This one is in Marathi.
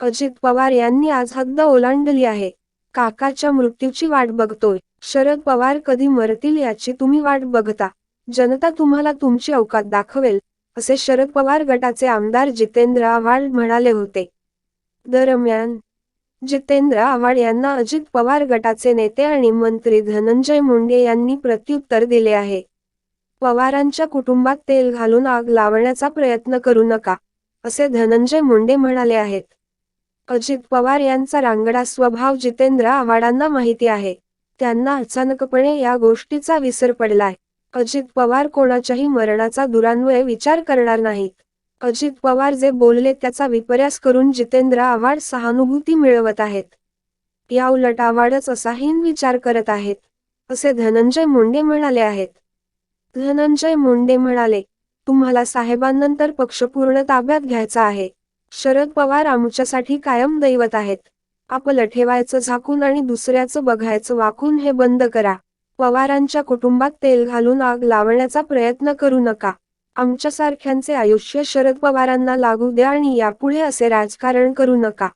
अजित पवार यांनी आज हद्द ओलांडली आहे. काकाच्या मृत्यूची वाट बघतोय. शरद पवार कधी मरतील याची तुम्ही वाट बघता. जनता तुम्हाला तुमची अवकात दाखवेल असे शरद पवार गटाचे आमदार जितेंद्र आव्हाड म्हणाले होते. दरम्यान जितेंद्र आव्हाड यांना अजित पवार गटाचे नेते आणि मंत्री धनंजय मुंडे यांनी प्रत्युत्तर दिले आहे. पवारांच्या कुटुंबात तेल घालून आग लावण्याचा प्रयत्न करू नका असे धनंजय मुंडे म्हणाले आहेत. अजित पवार यांचा रांगडा स्वभाव जितेंद्र आव्हाडांना माहिती आहे. त्यांना अचानकपणे या गोष्टीचा विसर पडलाय. अजित पवार कोणाच्याही मरणाचा दुरान्वय विचार करणार नाहीत. अजित पवार जे बोलले त्याचा विपर्यास करून जितेंद्र आव्हाड सहानुभूती मिळवत आहेत. या उलट आव्हाडच असाहीन विचार करत आहेत. असे धनंजय मुंडे म्हणाले आहेत. धनंजय मुंडे म्हणाले तुम्हाला साहेबांनंतर पक्ष पूर्ण ताब्यात घ्यायचा आहे. शरद पवार आमच्यासाठी कायम दैवत आहेत. आपलं ठेवायचं झाकून आणि दुसऱ्याचं बघायचं वाकून हे बंद करा. पवारांच्या कुटुंबात तेल घालून आग लावण्याचा प्रयत्न करू नका. आमच्यासारख्यांचे आयुष्य शरद पवारांना लागू द्या आणि यापुढे असे राजकारण करू नका.